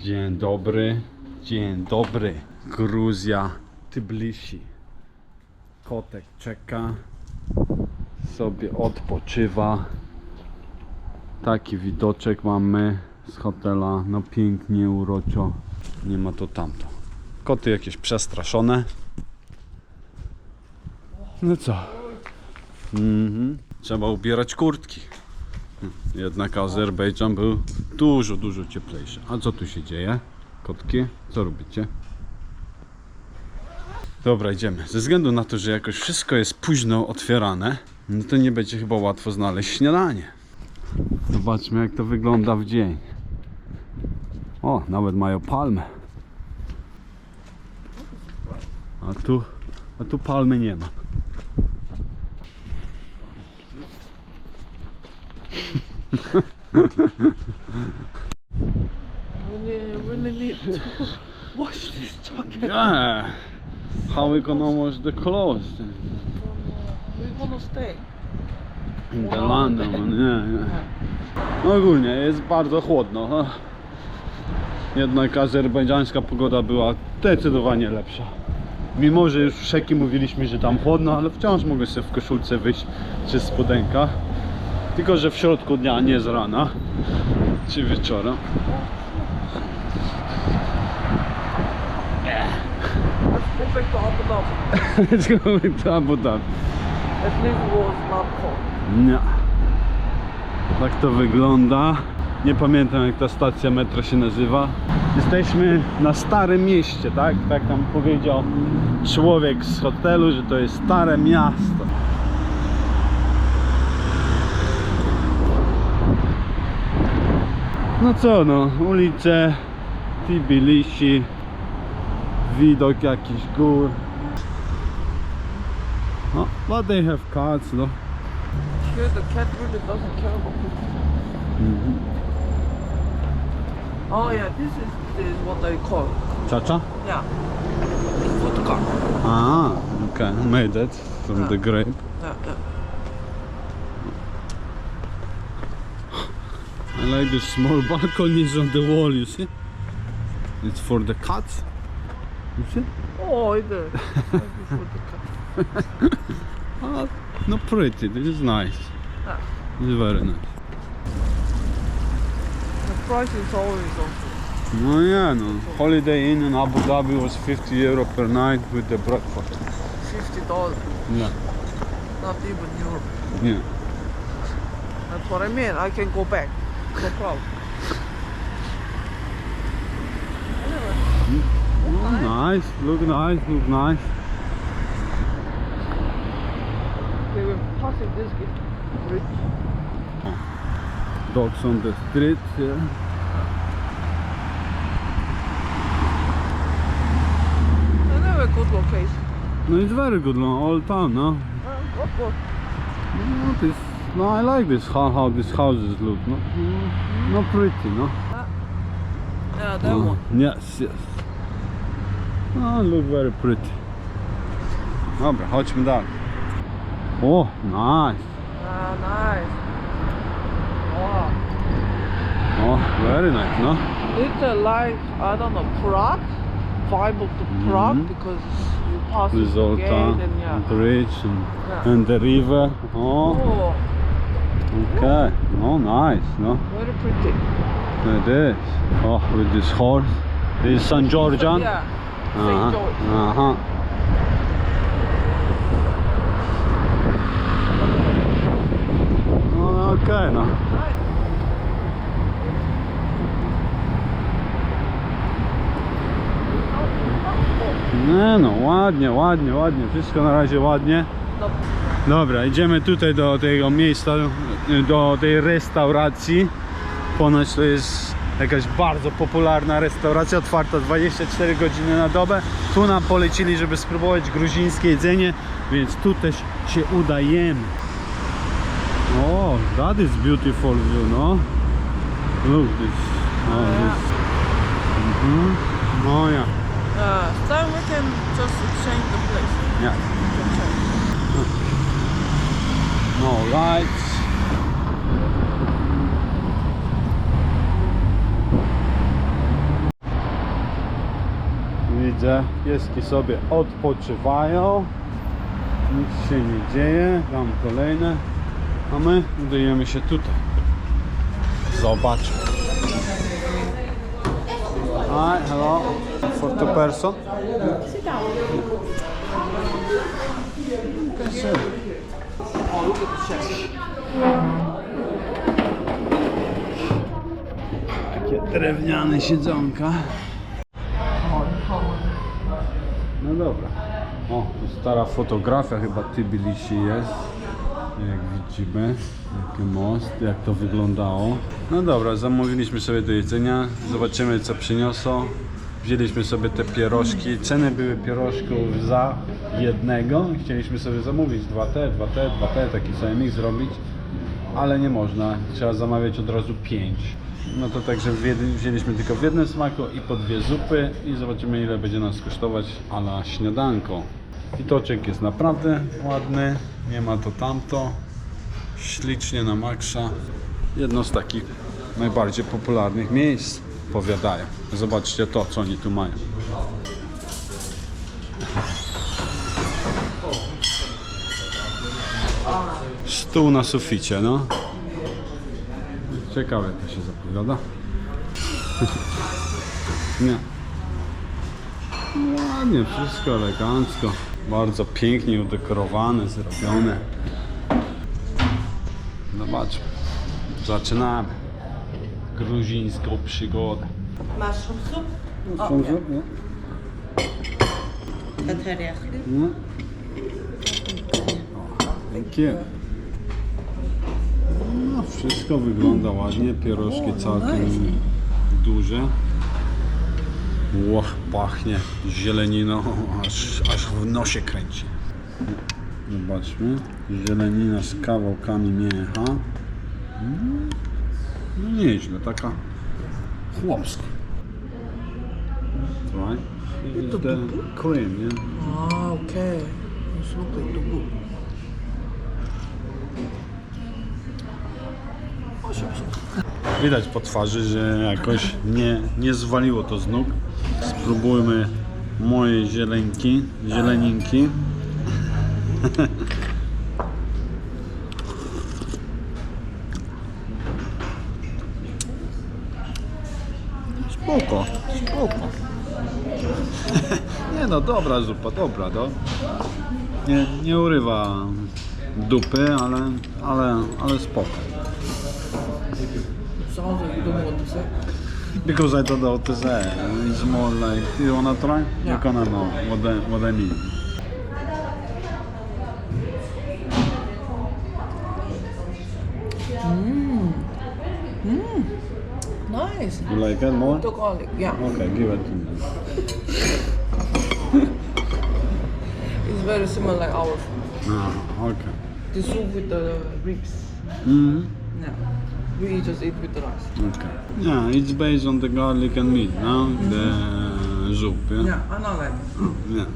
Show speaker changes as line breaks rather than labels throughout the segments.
Dzień dobry, dzień dobry. Gruzja, Tbilisi. Kotek czeka, sobie odpoczywa. Taki widoczek mamy z hotela. No pięknie, uroczo. Nie ma to tamto. Koty jakieś przestraszone. No co? Mhm. Trzeba ubierać kurtki. Jednak Azerbejdżan był dużo, dużo cieplejszy. A co tu się dzieje? Kotki, co robicie? Dobra, idziemy. Ze względu na to, że jakoś wszystko jest późno otwierane, no to nie będzie chyba łatwo znaleźć śniadanie. Zobaczmy jak to wygląda w dzień. O, nawet mają palmę. A tu, a tu palmy nie ma.
Really, really need to wash this jacket.
Yeah. How we gonna wash the clothes?
We're gonna stay.
In the London, nie, nie. No ogólnie jest bardzo chłodno. Jednak azerbejdżańska pogoda była zdecydowanie lepsza. Mimo, że już w mówiliśmy, że tam chłodno, ale wciąż mogę sobie w koszulce wyjść czy spodenkach. Tylko, że w środku dnia, nie z rana czy wieczorem.
Let's go back to Abu Dhabi.
To Abu Dhabi. Nie. Tak to wygląda. Nie pamiętam jak ta stacja metro się nazywa. Jesteśmy na starym mieście, tak? Tak nam powiedział człowiek z hotelu, że to jest stare miasto. No co no, ulice Tbilisi, widok jakiś gór. No, but they have cars, no.
Here the cat really doesn't care about people. Oh yeah, this is, this is what they call.
Cha-cha?
Yeah. It's car.
Ah, okay, made it from
Ah.
the grape. Like the small balconies on the wall, you see? It's for the cats. You see?
Oh, it is. Food car.
Ah, no pretty, this is nice.
Ah.
This is very nice.
The price is always also.
No yeah, no. Holiday Inn in Abu Dhabi was 50 euro per night with the breakfast.
Fifty dollars,
Yeah,
not even euro.
yeah.
That's what I mean. I can go back. No problem.
Oh, nice, look nice, look nice.
We're passing this bridge.
Dogs on the street, yeah.
Another good location.
No, it's very good, all town, no?
Uh, what, what?
No, this, no, I like this how how these houses look. No, no pretty, no.
Yeah, that
Oh,
one.
Yes, yes. Oh, look very pretty. Dobra, chodźmy dalej. O, nice.
Ah, nice. Wow.
Oh, very nice, no?
It's a like, I don't know, Prague? Vibe of the Prague
Mhm.
because you pass the gate and yeah.
bridge and,
Yeah.
and the river. Oh,
Oh,
okay. Oh, nice, no?
very pretty.
It is. Oh, with this horse. This is San Georgian.
Yeah.
Uh-huh.
St. George.
Uh-huh. No, okej, no. Nie no, ładnie, ładnie, ładnie. Wszystko na razie ładnie. Dobra, idziemy tutaj do tego miejsca, do tej restauracji. Ponoć to jest jakaś bardzo popularna restauracja, otwarta 24 godziny na dobę. Tu nam polecili, żeby spróbować gruzińskie jedzenie, więc tu też się udajemy. O, that is beautiful view, no. Look this. Oh, this. Mhm. No ja.
uh, then we can just change the place. Change.
No lights. Widzę, pieski sobie odpoczywają. Nic się nie dzieje. Tam kolejne. A my udajemy się tutaj. Zobaczmy. Hi, hello. For two person?
Sit
drewniane siedzonka. No dobra. O, stara fotografia chyba Tbilisi jest. Jak widzimy, jaki most, jak to wyglądało. No dobra, zamówiliśmy sobie do jedzenia. Zobaczymy co przyniosą. Wzięliśmy sobie te pierożki. Ceny były pierożków za jednego. Chcieliśmy sobie zamówić 2T, 2T, 2T, taki sobie zrobić. Ale nie można. Trzeba zamawiać od razu 5. No to także wzięliśmy tylko w jednym smaku i po dwie zupy i zobaczymy ile będzie nas kosztować a la śniadanko. Widoczek jest naprawdę ładny, nie ma to tamto. Ślicznie na maksa. Jedno z takich najbardziej popularnych miejsc, powiadają. Zobaczcie to, co oni tu mają. Stół na suficie, no. Ciekawe to się zapowiada. Nie. Ładnie, wszystko elegancko. Bardzo pięknie udekorowane, zrobione. Zobaczmy. Zaczynamy. Gruzińską przygodę.
Mushroom soup.
No.
Kateria.
No. Thank you. No, wszystko wygląda ładnie, pierożki całkiem duże. Łoch, pachnie zieleniną, aż, aż w nosie kręci. Zobaczmy, zielenina z kawałkami mięcha. No nieźle, taka chłopska. Right? It's the cream, nie?
Ah, okay. This look like the book.
Widać po twarzy, że jakoś nie, nie zwaliło to z nóg. Spróbujmy moje zieleńki, zieleninki. Spoko, spoko. Nie no, dobra zupa, dobra, no. Nie, nie urywa dupy, ale, ale, ale spoko.
It sounds like you don't know what to say.
Because I don't know what to say. It's more like, you wanna try?
Yeah.
You're gonna know what I, what I mean. Mmm. Mmm.
Nice.
You like it more?
The garlic, yeah.
Okay, give it to me.
It's very similar like ours.
Ah, okay.
The soup with the ribs.
hmm
Yeah. We just eat with the rice.
Okay. Yeah, it's based on the garlic and meat, no? The soup, yeah?
Yeah, I know like.
Yeah.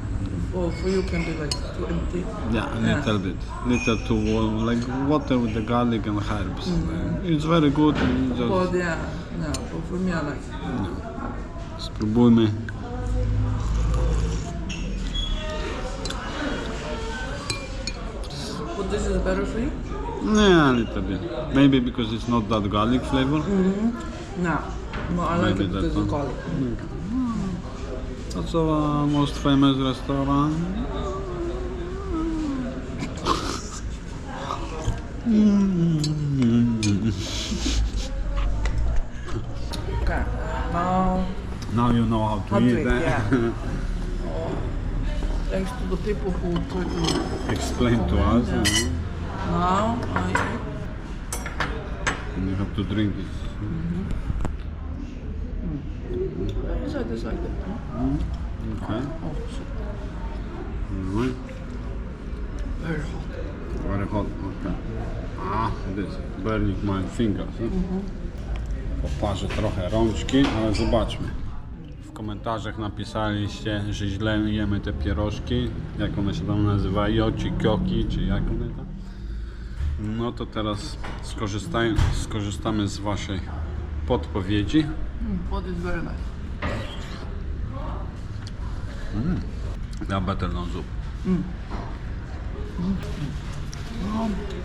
Well, for you can be like too empty.
Yeah, a
Yeah.
little bit. Little too warm, like water with the garlic and herbs. Uh, It's very good. it's just-
But yeah, yeah. But for me, I like.
Spróbujmy.
But this is better for you?
Yeah, a little bit. Maybe because it's not that garlic flavor. Mm-hmm.
No. No, I like
Maybe
it because of garlic.
That's uh, our most famous restaurant.
Okay. Now,
Now you know how to
How to
eat
eat, eh?
that.
yeah. thanks to the people who taught me.
Explain to us.
Yeah. Eh?
Uh,
Now, I
and you have to drink this.
It's like this, like that. huh?
Okay.
Oh, very hot.
Very hot. Okay. Ah, this. Burning my fingers. Poparzę trochę rączki, ale zobaczmy. W komentarzach napisaliście, że źle jemy te pierożki. Jak one się tam nazywają? Joci, kioki, czy jak one tam? No to teraz skorzystaj, skorzystamy z waszej podpowiedzi.
Mm, but it's very nice.
Ja betelną zupę.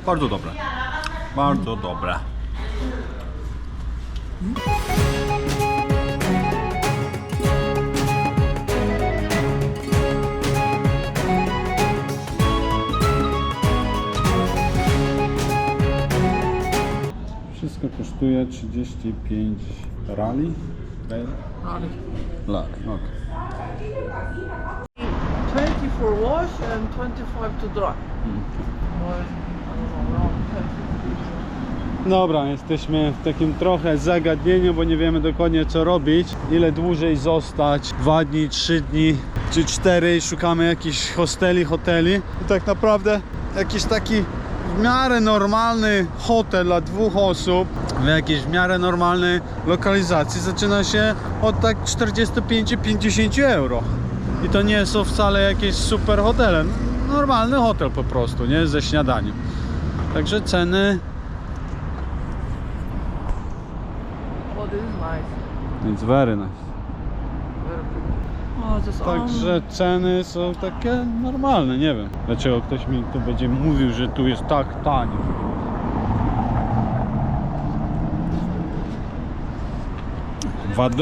Bardzo dobre. Bardzo dobre. Kosztuje 35 rali.
Honey.
Lari, okej.
20 for wash and 25 to dry. 10.
Dobra, jesteśmy w takim trochę zagadnieniu, bo nie wiemy dokładnie co robić. Ile dłużej zostać? Dwa dni, trzy dni, czy cztery i szukamy jakichś hosteli, hoteli. I tak naprawdę jakiś taki w miarę normalny hotel dla dwóch osób w jakiejś w miarę normalnej lokalizacji zaczyna się od tak 45-50 euro. I to nie są wcale jakieś super hotele. Normalny hotel po prostu, nie? Ze śniadaniem. Także ceny
Oh, this is nice.
It's very nice.
Oh,
Także ceny są takie normalne, nie wiem dlaczego ktoś mi tu będzie mówił, że tu jest tak tanio.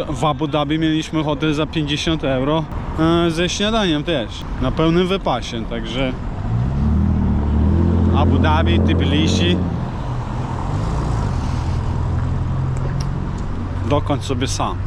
W, Abu Dhabi mieliśmy hotel za 50 euro e, ze śniadaniem też, na pełnym wypasie, także Abu Dhabi, Tbilisi dokąd sobie sam.